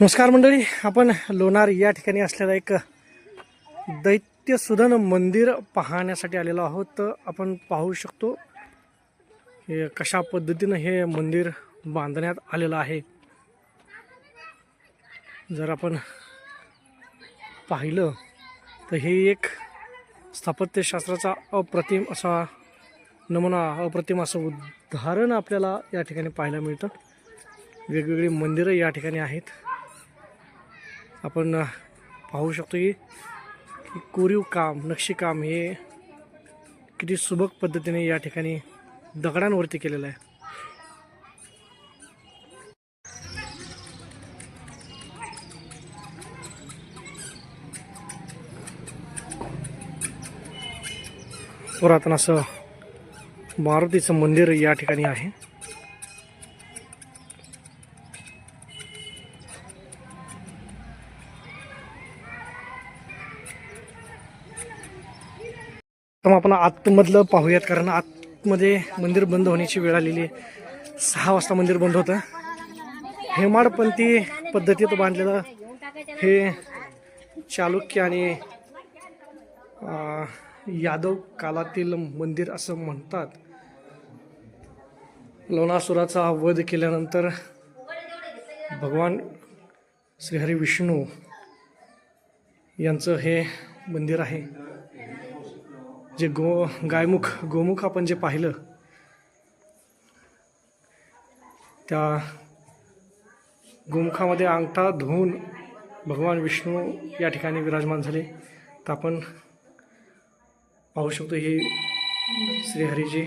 नमस्कार मंडळी आपण लोणार या ठिकाणी असलेलं एक दैत्यसुधन मंदिर पाहण्यासाठी आलेलो आहोत. तर आपण पाहू शकतो हे कशा पद्धतीनं हे मंदिर बांधण्यात आलेलं आहे. जर आपण पाहिलं तर हे एक स्थापत्यशास्त्राचा अप्रतिम असा नमुना अप्रतिम असं उदाहरण आपल्याला या ठिकाणी पाहायला मिळतं. वेगवेगळी मंदिरं या ठिकाणी आहेत. आपण पाहू शकतो की की कोरीव काम नक्षीकाम हे किती सुबक पद्धतीने या ठिकाणी दगडांवरती केलेलं आहे. पुरातन असं मारुतीचं मंदिर या ठिकाणी आहे. मग आपण आतमधलं पाहूयात कारण आतमध्ये मंदिर बंद होण्याची वेळ आलेली आहे. सहा वाजता मंदिर बंद होतं. हेमाडपंथी पद्धतीत बांधलेलं हे चालुक्य आणि यादव कालातील मंदिर असं म्हणतात. लोणासुराचा वध केल्यानंतर भगवान श्रीहरी विष्णू यांचं हे मंदिर आहे. जे गो गायमुख गोमुख आपण जे पाहिलं त्या गोमुखामध्ये अंगठा धुवून भगवान विष्णू या ठिकाणी विराजमान झाले. तर आपण पाहू शकतो ही श्रीहरीची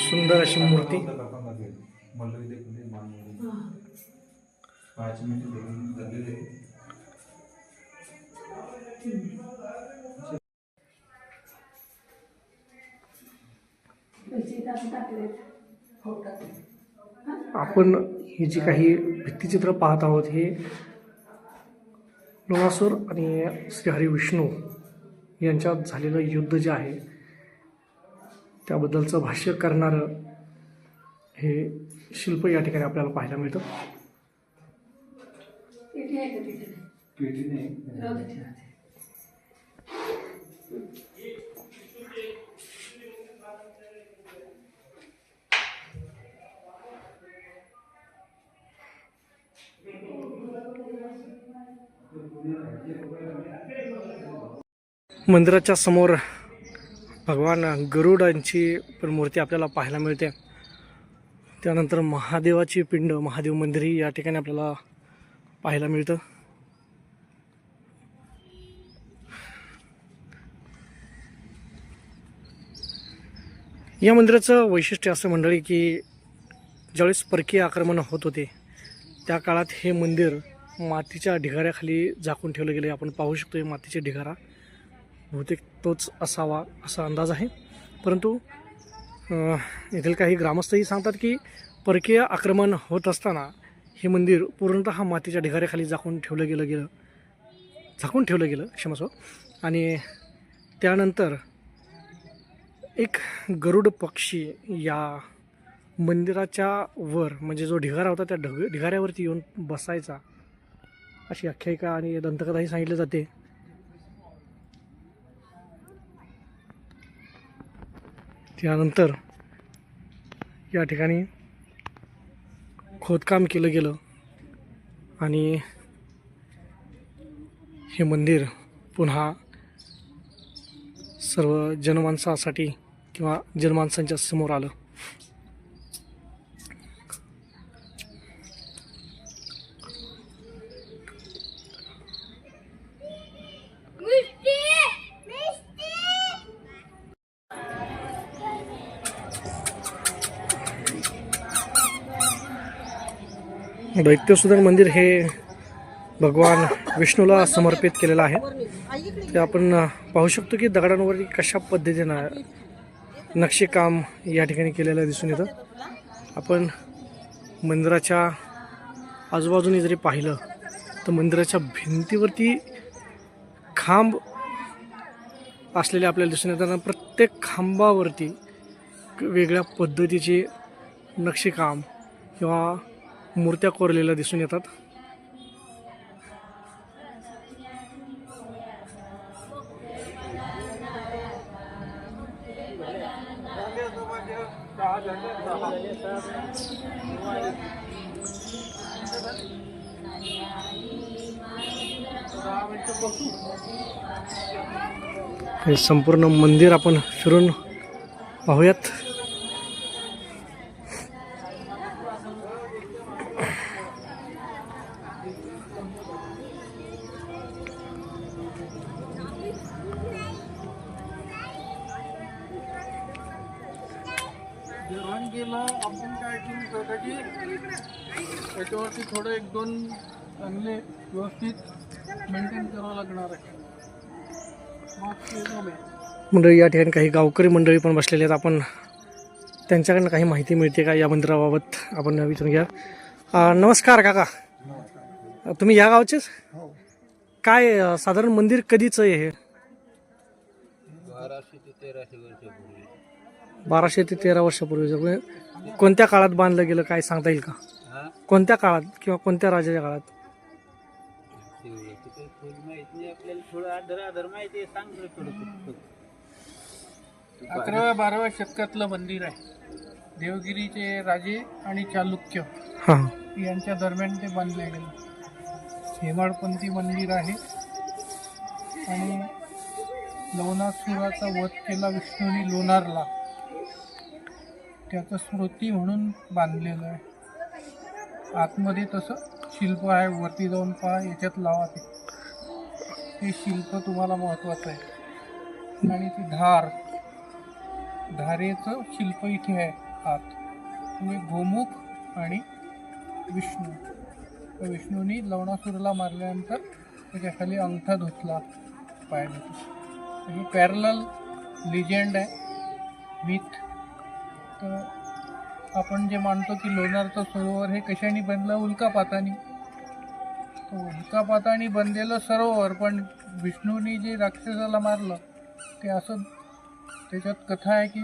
सुंदर अशी मूर्ती. पाच आपण ही जी काही भित्तिचित्र पाहत आहोत हे लोणासूर आणि श्रीहरी विष्णू यांच्यात झालेलं युद्ध जे आहे त्याबद्दलचं भाष्य करणारं हे शिल्प या ठिकाणी आपल्याला पाहायला मिळतं. मंदिराच्या समोर भगवान गरुडांची पण मूर्ती आपल्याला पाहायला मिळते. त्यानंतर महादेवाची पिंड महादेव मंदिरही या ठिकाणी आपल्याला पाहायला मिळतं. या मंदिराचं वैशिष्ट्य असं मंडळी की ज्यावेळेस परकीय आक्रमण होत होते त्या काळात हे मंदिर मातीच्या ढिगाऱ्याखाली झाकून ठेवलं गेलं. आपण पाहू शकतो हे मातीचे ढिगारा. बहुतेक तोच असावा असा अंदाज आहे. परंतु येथील काही ग्रामस्थही सांगतात की परकीय आक्रमण होत असताना हे मंदिर पूर्णतः मातीच्या ढिगाऱ्याखाली झाकून ठेवलं गेलं गेलं झाकून ठेवलं गेलं क्षमस्व. आणि त्यानंतर एक गरुड पक्षी या मंदिराच्या वर म्हणजे जो ढिगारा होता त्या ढग ढिगाऱ्यावरती येऊन बसायचा. अशी आख्यायिका आणि दंतकथाही सांगितली जाते. त्यानंतर या ठिकाणी खोदकाम केलं गेलं आणि हे मंदिर पुन्हा सर्व जनमानसासाठी किंवा जनमानसांच्या समोर आलं. दैत्यसुदन मंदिर हे भगवान विष्णूला समर्पित केलेलं आहे. ते आपण पाहू शकतो की दगडांवरती कशा पद्धतीनं नक्षीकाम या ठिकाणी केलेलं दिसून येतं. आपण मंदिराच्या आजूबाजूने जरी पाहिलं तर मंदिराच्या भिंतीवरती खांब असलेले आपल्याला दिसून येतात. आणि प्रत्येक खांबावरती वेगळ्या पद्धतीचे नक्षीकाम किंवा मूर्त्या कोरलेल्या दिसून येतात. हे संपूर्ण मंदिर आपण फिरून पाहूयात. जेवण केलं आपण काय केलं स्वतःची त्याच्यावरती थोडं एक दोन चांगले व्यवस्थित मेंटेन करावं लागणार आहे. मंडळी या ठिकाणी काही गावकरी मंडळी पण बसलेले आहेत. आपण त्यांच्याकडनं काही माहिती मिळते का या मंदिराबाबत? आपण विचारून घ्या. नमस्कार काका. तुम्ही या गावचेच? काय अं, साधारण मंदिर कधीचं आहे हे? बाराशे ते तेराशे वर्षापूर्वी. बाराशे ते तेरा वर्षापूर्वीचं म्हणजे कोणत्या काळात बांधलं गेलं काय सांगता येईल का? हा? कोणत्या काळात किंवा कोणत्या राजाच्या काळात? तेवढं तर काही खोल माहीत नाही. आपल्याला थोडं आधार आधार माहिती आहे. सांग बरं थोडं अकराव्या बाराव्या शतकातलं मंदिर आहे. देवगिरीचे राजे आणि चालुक्य हां. यांच्या दरम्यान ते बांधले गेले. हेमाडपंथी मंदिर आहे. आणि लवणासुराचा वध केला विष्णूने लोणारला. त्याचं स्मृती म्हणून बांधलेलं आहे. आतमध्ये तसं शिल्प आहे वरती जाऊन पहा याच्यात लावा ते. हे शिल्प तुम्हाला महत्त्वाचं आहे. आणि ती धार धारेचं शिल्प इथे आहे आत. म्हणजे गोमुख आणि विष्णू. विष्णूनी लवणासुरला मारल्यानंतर त्याच्याखाली अंगठा धुतला पायाने. ही पॅरल लिजेंड आहे. मिथ तर आपण जे मानतो की लोणारचं सरोवर हे कशाने बनलं? उल्कापातानी तर उल्कापातानी बनलेलं सरोवर पण विष्णूनी जे राक्षसाला मारलं ते असं त्याच्यात कथा आहे की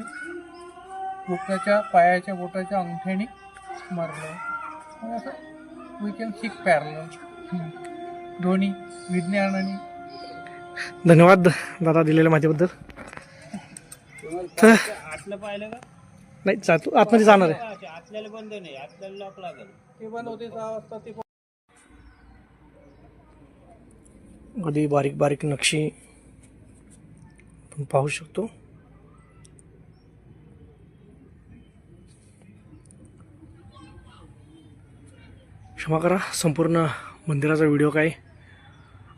बोटाच्या पायाच्या बोटाच्या अंगठ्याने मारलं. असं वी कॅन सिक पॅरल दोन्ही विज्ञान आणि धन्यवाद दादा दिलेल्या माहितीबद्दल. तर आतलं पाहिलं का? नाही जातो आतमध्ये जाणार आहे. आतल्याला बंद नाही आतल्याला लॉक लागेल. ते बंद होते सहा वाजता ते अगदी बारीक बारीक नक्षी आपण पाहू शकतो. क्षमा करा. संपूर्ण मंदिराचा व्हिडिओ काय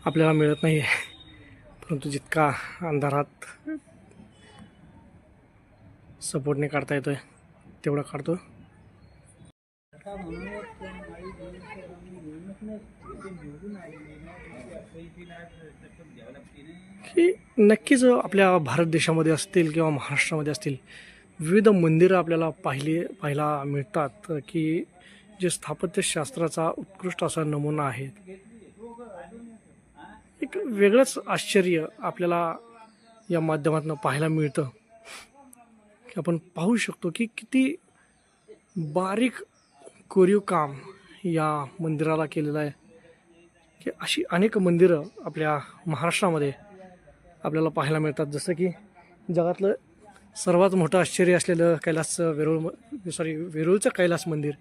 आपल्याला मिळत नाही आहे परंतु जितका अंधारात सपोर्टने काढता येतोय तेवढा काढतो. की नक्कीच आपल्या भारत देशामध्ये असतील किंवा महाराष्ट्रामध्ये असतील विविध मंदिरं आपल्याला पाहिली पाहायला मिळतात की जे स्थापत्यशास्त्राचा उत्कृष्ट असा नमुना आहे एक वेगळंच आश्चर्य आपल्याला या माध्यमातून पाहायला मिळतं. की आपण पाहू शकतो की किती बारीक कोरीव काम या मंदिराला केलेलं आहे. की अशी अनेक मंदिरं आपल्या महाराष्ट्रामध्ये आपल्याला पाहायला मिळतात. जसं की जगातलं सर्वात मोठं आश्चर्य असलेलं कैलासचं वेरूळ म- सॉरी वेरूळचं कैलास मंदिर.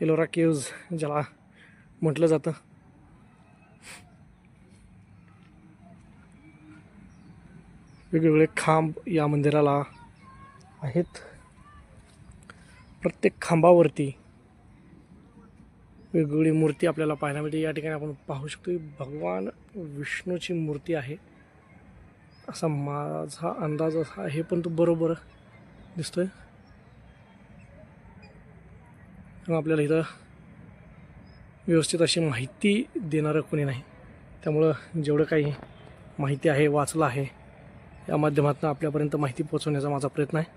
एलोरा केव्ज ज्याला म्हटलं जातं वेगवेगळे खांब या मंदिराला आहेत प्रत्येक खांबावरती वेगवेगळी मूर्ती आपल्याला पाहायला मिळते या ठिकाणी आपण पाहू शकतो भगवान विष्णूची मूर्ती आहे असा माझा अंदाज असा आहे पण तो बरोबर दिसतोय कारण आपल्याला इथं व्यवस्थित अशी माहिती देणारं कोणी नाही. त्यामुळं जेवढं काही माहिती आहे वाचलं आहे या माध्यमातून आपल्यापर्यंत माहिती पोहोचवण्याचा माझा प्रयत्न आहे.